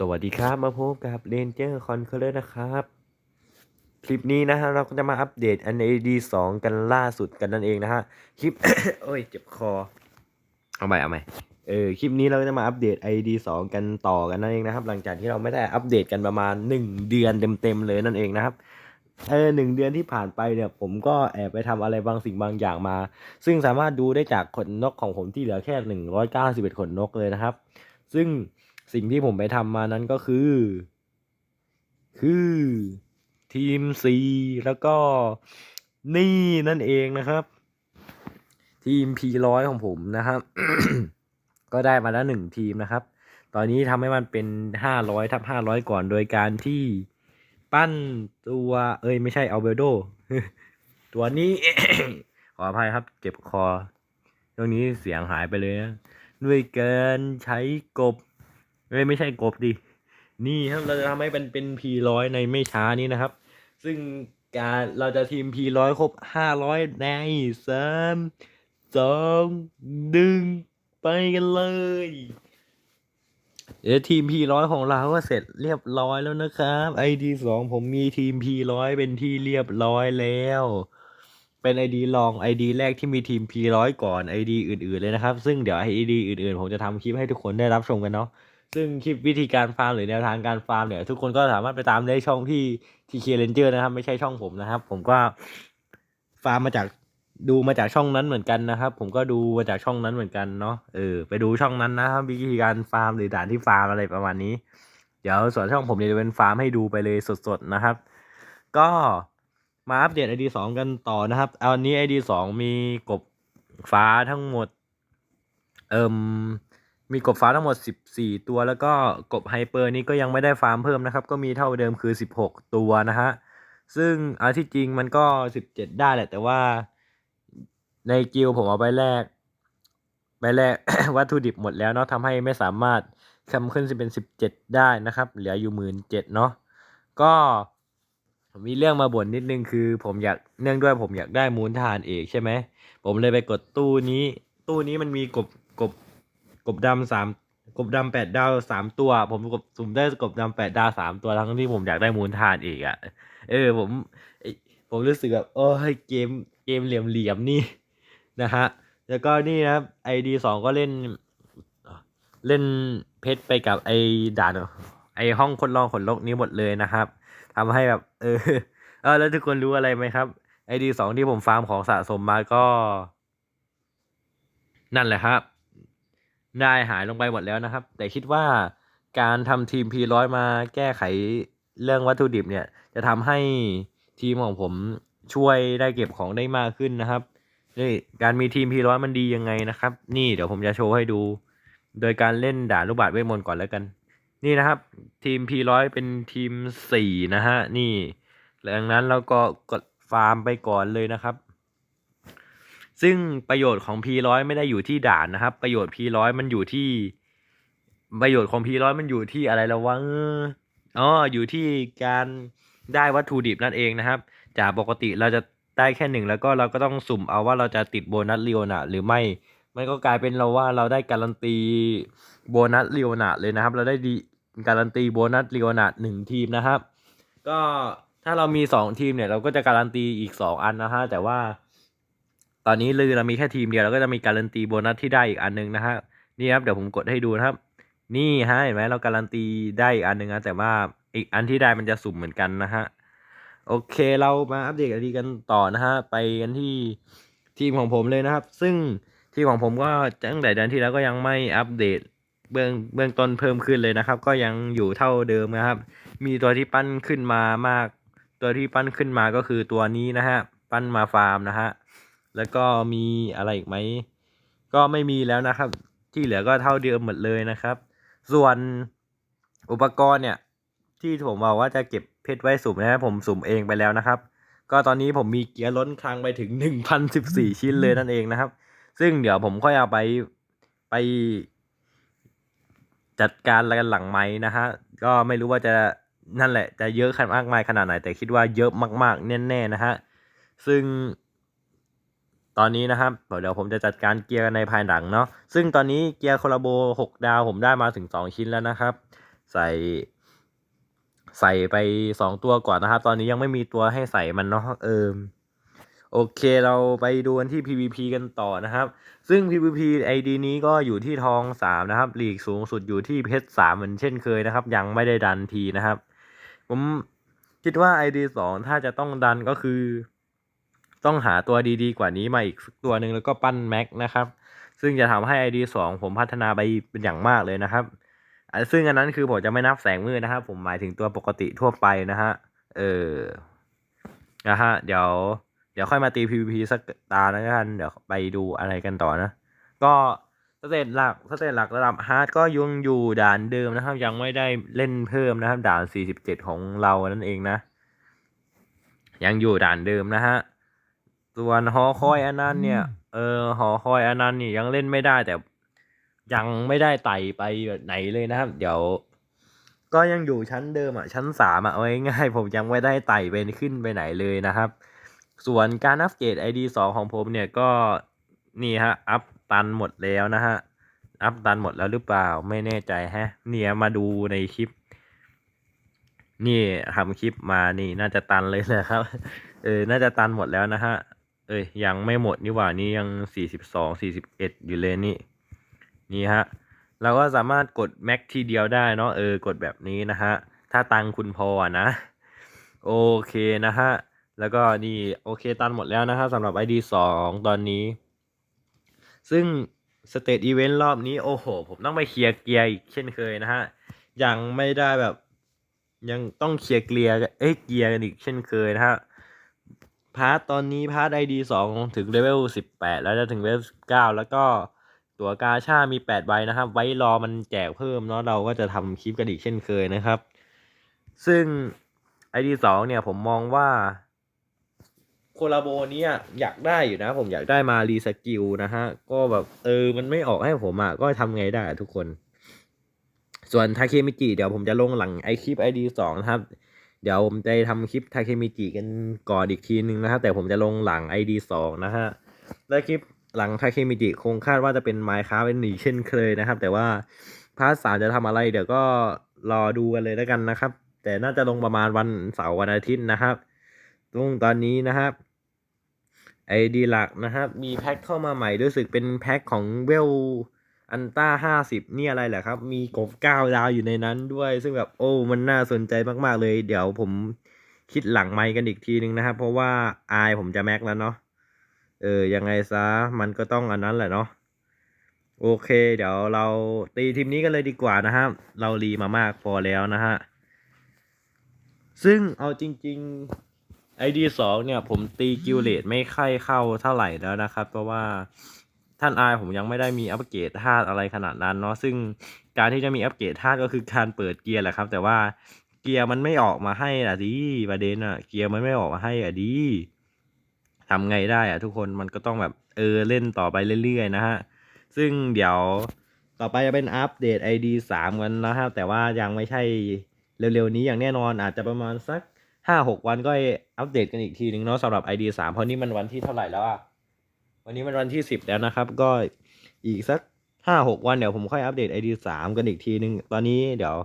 สวัสดีครับมาพบกับ Ranger Conqueror นะครับ คลิปนี้นะฮะเราก็จะมาอัปเดต NAD 2 กันล่าสุดกันนั่นเองนะฮะ คลิป โอ้ยเจ็บคอ เอาใหม่เอาใหม่เออคลิปนี้เราก็จะมาอัปเดต ID 2 กันต่อกันนั่นเองนะครับ หลังจากที่เราไม่ได้อัปเดตกันประมาณ 1 เดือนเต็มๆเลยนั่นเองนะครับเออหนึ่งเดือนที่ผ่านไปเนี่ยผมก็แอบไปทำอะไรบางสิ่งบางอย่างมา ซึ่งสามารถดูได้จากขนนกของผมที่เหลือแค่หนึ่งร้อยเก้าสิบเอ็ดขนนกเลยนะครับ ซึ่ง สิ่งที่ผมไปทำมานั้นก็คือ คือทีม C แล้วก็นี่นั่นเองนะครับ ทีม P100 ของผมนะครับ ก็ได้มาแล้วหนึ่งทีมนะครับ ตอนนี้ทำให้มันเป็นห้าร้อยทับห้าร้อยก่อนโดยการที่ปั้นตัว เอ้ยไม่ใช่เอาเบลโดตัวนี้ ขออภัยครับ เจ็บคอตรงนี้เสียงหายไปเลยนะด้วยการใช้กบ เอ้ยไม่ใช่กบดิ นี่ครับเราจะทำให้เป็นเป็น P100 ในไม่ช้านี้นะครับ ซึ่งการเราจะทีม P100 ครบ500ในสามสองหนึ่งไปกันเลยเดี๋ยวทีม P100 ของเราก็เสร็จเรียบร้อยแล้วนะครับ ID 2ผมมีทีม P100 เป็นที่เรียบร้อยแล้ว เป็น ID ลอง ID แรกที่มีทีม P100 ก่อน ID อื่นๆเลยนะครับ ซึ่งเดี๋ยว ID อื่นๆ ผมจะทำคลิปให้ทุกคนได้รับชมกันเนาะ ซึ่งคลิปวิธีการฟาร์มหรือแนวทางการฟาร์มเนี่ย ทุกคนก็สามารถไปตามได้ช่องที่ TK Ranger นะครับ ไม่ใช่ช่องผมนะครับ ผมก็ฟาร์มมาจากดูมาจากช่องนั้นเหมือนกันนะครับ ผมก็ดูมาจากช่องนั้นเหมือนกันเนาะเออไปดูช่องนั้นนะครับวิธีการฟาร์มหรือด่านที่ฟาร์มอะไรประมาณนี้ เดี๋ยวส่วนช่องผมเนี่ยจะเป็นฟาร์มให้ดูไปเลยสดๆนะครับ ก็มาอัปเดต ID 2 กันต่อนะครับ เอาวันนี้ ID 2 มีกบฟ้าทั้งหมด เอิม มีกบฟ้าทั้งหมด 14 ตัวแล้วก็กบไฮเปอร์นี้ก็ยังไม่ได้ฟาร์มเพิ่มนะครับ ก็มีเท่าเดิมคือ 16 ตัวนะฮะ ซึ่งเอาที่จริงมันก็ 17 ได้แหละ แต่ว่าในกิลผมเอาไปแลกไปแลก วัตถุดิบหมดแล้วเนาะทำให้ไม่สามารถทำขึ้นเป็น 17 ได้นะครับ เหลืออยู่หมื่นเจ็ดเนาะ ก็มมีเรื่องมาบ่นนิดนึงคือ ผมอยากเนื่องด้วยผมอยากได้มูลทหารเอกใช่ไหม ผมเลยไปกดตู้นี้ ตู้นี้มันมีกบกบ กบดำสามกบดำแปดดาวสามตัว ผมกบสุ่มได้กบดำแปดดาวสามตัวทั้งที่ผมอยากได้มูลทารเอกอะ่ะ เออผมผมรู้สึกแบบโอ้ยเกมเกมเหลี่ยมเหลี่ยมนี่นะฮะแล้วก็นี่นะไอดีสองก็เล่น เล่นเพชรไปกับไอด่านไอห้องคนลองขนลกนี้หมดเลยนะครับทำให้แบบ เออเออแล้วทุกคนรู้อะไรไหมครับไอดีสองที่ผมฟาร์มของสะสมมาก็ นั่นแหละครับ ได้หายลงไปหมดแล้วนะครับ แต่คิดว่าการทำทีม P100 มาแก้ไขเรื่องวัตถุดิบเนี่ย จะทำให้ทีมของผมช่วยได้เก็บของได้มากขึ้นนะครับนี่การมีทีม P100 มันดียังไงนะครับ นี่เดี๋ยวผมจะโชว์ให้ดู โดยการเล่นด่านลูกบาศเวทมนต์ก่อนแล้วกัน นี่นะครับ ทีม P100 เป็นทีม 4 นะฮะ นี่ดังนั้นเราก็กดฟาร์มไปก่อนเลยนะครับ ซึ่งประโยชน์ของ P100 ไม่ได้อยู่ที่ด่านนะครับ ประโยชน์ P100 มันอยู่ที่ ประโยชน์ของ P100 มันอยู่ที่อะไรแล้ววะอ๋ออยู่ที่การได้วัตถุดิบนั่นเองนะครับ จากปกติเราจะได้แค่หนึ่งแล้วก็เราก็ต้องสุ่มเอาว่าเราจะติดโบนัสเรียวนะหรือไม่มันก็กลายเป็นเราว่าเราได้การันตีโบนัสเรียวนะเลยนะครับ เราได้ดีการันตีโบนัสเรียวนะหนึ่งทีมนะครับ ก็ถ้าเรามีสองทีมเนี่ยเราก็จะการันตีอีกสองอันนะฮะแต่ว่า ตอนนี้ลือเรามีแค่ทีมเดียวเราก็จะมีการันตีโบนัสที่ได้อีกอันหนึงนะฮะนี่ครับเดี๋ยวผมกดให้ดูนะครับ นี่ฮะเห็นไหมเราการันตีได้อีกอันหนึ่งนะแต่ว่าอีกอันที่ได้มันจะสุ่มเหมือนกันนะฮะโอเคเรามาอัปเดตกันดีกันต่อนะฮะไปกันที่ทีมของผมเลยนะครับ ซึ่งทีมของผมก็ตั้งแต่เดือนที่แล้วก็ยังไม่อัปเดตเบื้องเบื้องต้นเพิ่มขึ้นเลยนะครับ ก็ยังอยู่เท่าเดิมนะครับ มีตัวที่ปั้นขึ้นมามาก ตัวที่ปั้นขึ้นมาก็คือตัวนี้นะฮะปั้นมาฟาร์มนะฮะ แล้วก็มีอะไรอีกไหม ก็ไม่มีแล้วนะครับ ที่เหลือก็เท่าเดิมหมดเลยนะครับ ส่วนอุปกรณ์เนี่ย ที่ผมบอกว่าจะเก็บเพชรไว้สุ่มนะครับผมสุ่มเองไปแล้วนะครับ ก็ตอนนี้ผมมีเกียร์ล้นคลังไปถึงหนึ่งพันสิบสี่ชิ้นเลยนั่นเองนะครับ ซึ่งเดี๋ยวผมค่อยเอาไปไป จัดการอะไรกันหลังไม้นะฮะก็ไม่รู้ว่าจะนั่นแหละจะเยอะขนาดมากมายขนาดไหนแต่คิดว่าเยอะมากๆแน่ๆนะฮะซึ่ง ตอนนี้นะครับเดี๋ยวผมจะจัดการเกียร์ในภายหลังเนาะซึ่งตอนนี้เกียร์โคลาโบ 6 ดาวผมได้มาถึง 2 ชิ้นแล้วนะครับ ใส่ใส่ไปสองตัวก่อนนะครับ ตอนนี้ยังไม่มีตัวให้ใส่มันเนาะเออโอเคเราไปดูกันที่ PVP กันต่อนะครับ ซึ่ง PVP ID นี้ก็อยู่ที่ทองสามนะครับหลีกสูงสุดอยู่ที่เพชรสามเหมือนเช่นเคยนะครับ ยังไม่ได้ดันทีนะครับ ผมคิดว่า ID สองถ้าจะต้องดันก็คือ ต้องหาตัวดีๆกว่านี้มาอีกสักตัวหนึ่งแล้วก็ปั้นแม็กนะครับ ซึ่งจะทำให้ ID สองผมพัฒนาไปเป็นอย่างมากเลยนะครับ ซึ่งอันนั้นคือผมจะไม่นับแสงมืดนะครับ ผมหมายถึงตัวปกติทั่วไปนะฮะ เออ นะฮะ เดี๋ยว เดี๋ยวค่อยมาตี PVP สักตาแล้วกัน เดี๋ยวไปดูอะไรกันต่อนะ ก็สเตจหลักสเตจหลักระดับฮาร์ดก็ยังอยู่ด่านเดิมนะครับ ยังไม่ได้เล่นเพิ่มนะครับ ด่าน 47 ของเรานั่นเองนะ ยังอยู่ด่านเดิมนะฮะ ส่วนหอคอยอันนั้นเนี่ย เออ หอคอยอันนั้นนี่ยังเล่นไม่ได้แต่ยังไม่ได้ไต่ไปไหนเลยนะครับ เดี๋ยว ก็ยังอยู่ชั้นเดิมอะชั้นสามอะเอาง่ายๆผมยังไม่ได้ไต่ไปขึ้นไปไหนเลยนะครับ ส่วนการอัปเกรด ID สองของผมเนี่ยก็นี่ฮะ อัพตันหมดแล้วนะฮะ อัพตันหมดแล้วหรือเปล่าไม่แน่ใจแฮะ เนี่ยมาดูในคลิป นี่ทำคลิปมานี่น่าจะตันเลยนะครับ เออ น่าจะตันหมดแล้วนะฮะ เอ้ยยังไม่หมดนี่หว่านี่ยังสี่สิบสองสี่สิบเอ็ดอยู่เลยนี่ นี่ฮะ เราก็สามารถกดแม็กทีเดียวได้เนาะเออกดแบบนี้นะฮะ ถ้าตังคุณพอนะ โอเคนะฮะ แล้วก็นี่โอเคตันหมดแล้วนะฮะสำหรับ ID สองตอนนี้ ซึ่งสเตทอีเวนต์รอบนี้โอ้โห ผมต้องไปเคลียร์เกียร์อีกเช่นเคยนะฮะ ยังไม่ได้แบบ ยังต้องเคลียร์เกียร์เอ้ยเกียร์กันอีกเช่นเคยนะฮะ พาร์ตตอนนี้พาร์ตไอดีสองถึงเลเวลสิบแปดแล้วจะถึงเลเวลสิบเก้าแล้วก็ตัวกาชามีแปดใบนะครับ ไว้รอมันแจกเพิ่มเนาะเราก็จะทำคลิปกันอีกเช่นเคยนะครับ ซึ่งไอดีสองเนี่ยผมมองว่าโคลาโบเนี้ยอยากได้อยู่นะ ผมอยากได้มารีสกิลนะฮะ ก็แบบเออมันไม่ออกให้ผมอะก็ทำไงได้ทุกคน ส่วนทาเคมิจิเดี๋ยวผมจะลงหลังไอคลิปไอดีสองนะครับ เดี๋ยวผมจะทำคลิปทาเคมิจิกันก่อนอีกทีนึงนะครับแต่ผมจะลงหลัง ID สองนะฮะและคลิปหลังทาเคมิจิคงคาดว่าจะเป็นไมค์ค a f t เป็นหนีเช่นเคยนะครับ แต่ว่าพาร์ทสามจะทำอะไรเดี๋ยวก็รอดูกันเลยแล้วกันนะครับ แต่น่าจะลงประมาณวันเสาร์วันอาทิตย์นะครับตรงตอนนี้นะครับ ID หลักนะครับ มีแพ็คเข้ามาใหม่รู้สึกเป็นแพ็คของเวล อันต้าห้าสิบนี่อะไรแหละครับ มีกบเก้าดาวอยู่ในนั้นด้วย ซึ่งแบบโอ้ มันน่าสนใจมากๆเลย เดี๋ยวผมคิดหลังไมค์กันอีกทีนึงนะครับ เพราะว่าอายผมจะแม็กแล้วเนาะ เออ ยังไงซะ มันก็ต้องอันนั้นแหละเนาะ โอเค เดี๋ยวเราตีทีมนี้กันเลยดีกว่านะครับเรารีมามากพอแล้วนะฮะ ซึ่งเอาจริง ๆ ID สองเนี่ย ผมตีกิลเลตไม่ค่อยเข้าเท่าไหร่แล้วนะครับ เพราะว่า ท่านอายผมยังไม่ได้มีอัปเกรดธาตุอะไรขนาดนั้นเนาะซึ่งการที่จะมีอัปเกรดธาตุก็คือการเปิดเกียร์แหละครับ แต่ว่าเกียร์มันไม่ออกมาให้อะดิประเด็นอะเกียร์มันไม่ออกมาให้อะดิทำไงได้อะทุกคนมันก็ต้องแบบเออเล่นต่อไปเรื่อยๆนะฮะซึ่งเดี๋ยวต่อไปจะเป็นอัปเดต ID 3 กันนะครับแต่ว่ายังไม่ใช่เร็วๆนี้อย่างแน่นอนอาจจะประมาณสักห้าหกวันก็อัปเดตกันอีกทีนึงเนาะสำหรับ ID 3 เพราะนี่มันวันที่เท่าไหร่แล้วอะ วันนี้มันวันที่สิบแล้วนะครับ ก็อีกสักห้าหกวันเดี๋ยวผมค่อยอัปเดต ID สามกันอีกทีนึง ตอนนี้เดี๋ยว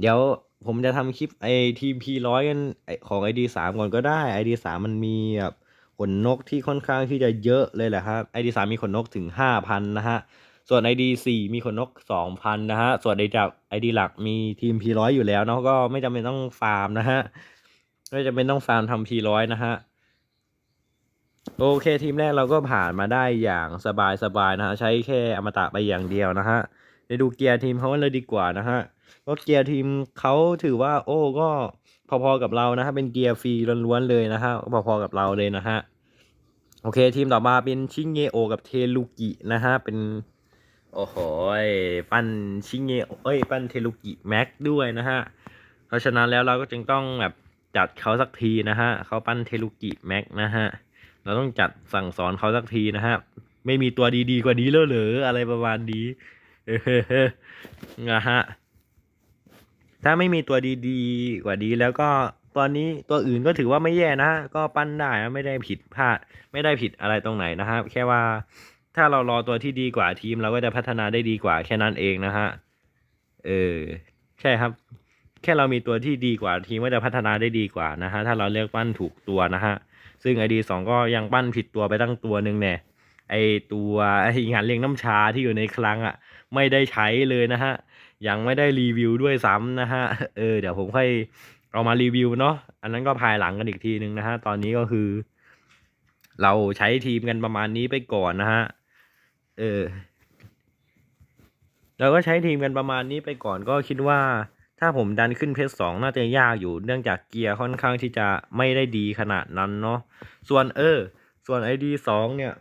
เดี๋ยวผมจะทำคลิปไอทีพีร้อยกันไอ้ของ ID สามก่อนก็ได้ ID สามมันมีแบบขนนกที่ค่อนข้างที่จะเยอะเลยแหละครับ ID สามมีขนนกถึงห้าพันนะฮะส่วน ID สี่มีขนนกสองพันนะฮะ ส่วน ID หลัก ID หลักมีทีม P ร้อยอยู่แล้วเนาะ ก็ไม่จำเป็นต้องฟาร์มนะฮะ ไม่จำเป็นต้องฟาร์มทำ P ร้อยนะฮะ โอเคทีมแรกเราก็ผ่านมาได้อย่างสบายๆนะฮะใช้แค่อมตะไปอย่างเดียวนะฮะไปดูเกียร์ทีมเขาเลยดีกว่านะฮะรถเกียร์ทีมเขาถือว่า โอ้ก็พอๆกับเรานะฮะเป็นเกียร์ฟรีล้วนๆเลยนะฮะพอๆกับเราเลยนะฮะโอเคทีมต่อมาเป็นชิงเงโอกับเทลูกินะฮะเป็นโอ้โหปั้นชิงเงโอเอ้ยปั้นเทลูกิแม็กด้วยนะฮะเพราะฉะนั้นแล้วเราก็จึงต้องแบบจัดเขาสักทีนะฮะเขาปั้นเทลูกิแม็กนะฮะ เราต้องจัดสั่งสอนเขาสักทีนะฮะ ไม่มีตัวดีๆกว่านี้แล้วหรืออะไรประมาณนี้เออนะฮะถ้าไม่มีตัวดีๆกว่านี้แล้วก็ตอนนี้ตัวอื่นก็ถือว่าไม่แย่นะฮะก็ปั้นได้ไม่ได้ผิดพลาด ไม่ได้ผิดอะไรตรงไหนนะฮะแค่ว่าถ้าเรารอตัวที่ดีกว่าทีม เราก็จะพัฒนาได้ดีกว่าแค่นั้นเองนะฮะเออใช่ครับ แค่เรามีตัวที่ดีกว่าทีมก็จะพัฒนาได้ดีกว่านะฮะถ้าเราเลือกปั้นถูกตัวนะฮะ ซึ่งไอดีสองก็ยังปั้นผิดตัวไปตั้งตัวหนึ่งแน่ไอตัวไองานเลี้ยงน้ำชาที่อยู่ในคลังอะ ไม่ได้ใช้เลยนะฮะ ยังไม่ได้รีวิวด้วยซ้ำนะฮะ เออเดี๋ยวผมค่อยเอามารีวิวเนาะอันนั้นก็ภายหลังกันอีกทีนึงนะฮะ ตอนนี้ก็คือ เราใช้ทีมกันประมาณนี้ไปก่อนนะฮะ เออเราก็ใช้ทีมกันประมาณนี้ไปก่อนก็คิดว่า ถ้าผมดันขึ้นเพชรสองน่าจะยากอยู่เนื่องจากเกียร์ค่อนข้างที่จะไม่ได้ดีขนาดนั้นเนาะส่วนเออ ส่วน ID สองเนี่ย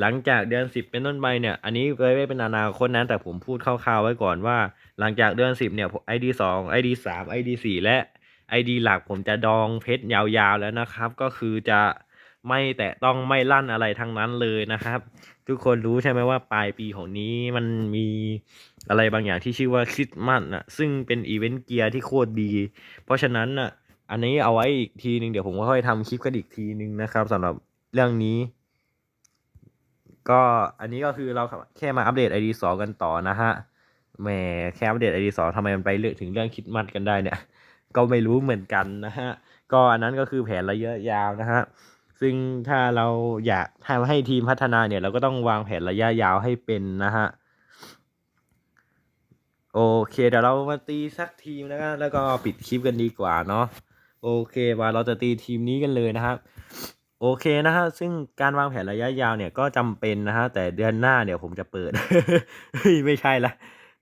หลังจากเดือนสิบเป็นต้นไปเนี่ย อันนี้ไว้เป็นอนาคตนะแต่ผมพูดคร่าวๆไว้ก่อนว่า หลังจากเดือนสิบเนี่ย ID สอง ID สาม ID สี่และ ID หลักผมจะดองเพชรยาวๆแล้วนะครับ ก็คือจะ ไม่แตะต้องไม่ลั่นอะไรทั้งนั้นเลยนะครับ ทุกคนรู้ใช่ไหมว่าปลายปีของนี้มันมีอะไรบางอย่างที่ชื่อว่าคริสต์มาสนะซึ่งเป็นอีเวนต์เกียร์ที่โคตรดี เพราะฉะนั้นน่ะอันนี้เอาไว้อีกทีหนึ่งเดี๋ยวผมก็ค่อยทำคลิปกันอีกทีหนึ่งนะครับสำหรับเรื่องนี้ ก็อันนี้ก็คือเราแค่มาอัปเดต ID 2กันต่อนะฮะแหมแค่อัปเดต ID 2ทำไมมันไปเรื่องถึงเรื่องคริดมัดกันได้เนี่ย ก็ไม่รู้เหมือนกันนะฮะ ก็อันนั้นก็คือแผนระยะยาวนะฮะ ซึ่งถ้าเราอยากทำให้ทีมพัฒนาเนี่ย เราก็ต้องวางแผนระยะยาวให้เป็นนะฮะ โอเค เดี๋ยวเรามาตีสักทีมแล้วก็แล้วก็ปิดคลิปกันดีกว่าเนาะโอเคมาเราจะตีทีมนี้กันเลยนะครับโอเคนะฮะซึ่งการวางแผนระยะยาวเนี่ยก็จำเป็นนะฮะแต่เดือนหน้าเดี๋ยวผมจะเปิดไม่ใช่ละ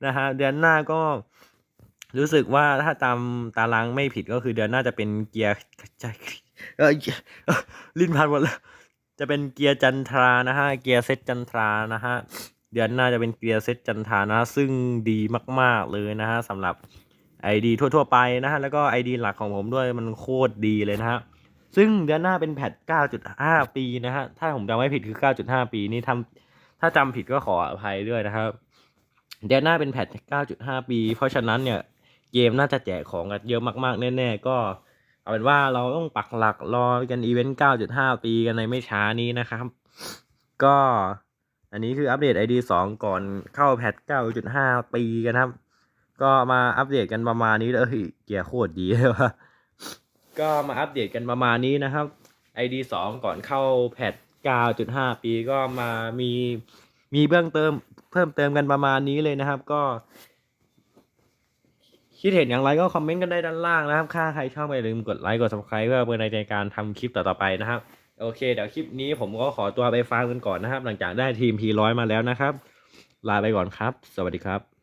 นะฮะเดือนหน้าก็รู้สึกว่าถ้าตามตารางไม่ผิดก็คือเดือนหน้าจะเป็นเกียร์ เออลิ้นพันหมดแล้วจะเป็นเกียร์จันทรานะฮะเกียร์เซตจันทรานะฮะเดือนหน้าจะเป็นเกียร์เซตจันทรานะฮะซึ่งดีมาก ๆเลยนะฮะสำหรับ ID ทั่ว ๆ ไปนะฮะแล้วก็ ID หลักของผมด้วยมันโคตรดีเลยนะฮะซึ่งเดือนหน้าเป็นแพท 9.5 ปีนะฮะ ถ้าผมจำไม่ผิดคือ 9.5 ปีนี่ทำถ้าจำผิดก็ขออภัยด้วยนะครับ เดือนหน้าเป็นแพท 9.5 ปี เพราะฉะนั้นเนี่ย เกมน่าจะแจกของกันเยอะมากๆ แน่ ๆ ก็ เอาเป็นว่าเราต้องปักหลักรอกันอีเวนต์ 9.5 ปีกันในไม่ช้านี้นะครับ ก็อันนี้คืออัปเดต ID 2 ก่อนเข้าแพท 9.5 ปีกันครับ ก็มาอัปเดตกันประมาณนี้เลยเกียร์โคตรดีเลยว่ะก็มาอัปเดตกันประมาณนี้นะครับ ID 2 ก่อนเข้าแพท 9.5 ปีก็มามีมีเบื้องเติมเพิ่มเติมกันประมาณนี้เลยนะครับ ก็ คิดเห็นอย่างไรก็คอมเมนต์กันได้ด้านล่างนะครับ ค่าใครชอบอย่าลืมกดไลค์กด subscribe เพื่อเป็นในการทำคลิปต่อๆไปนะครับ โอเค เดี๋ยวคลิปนี้ผมก็ขอตัวไปฟาร์มกันก่อนนะครับ หลังจากได้ทีมพีร้อยมาแล้วนะครับ ลาไปก่อนครับ สวัสดีครับ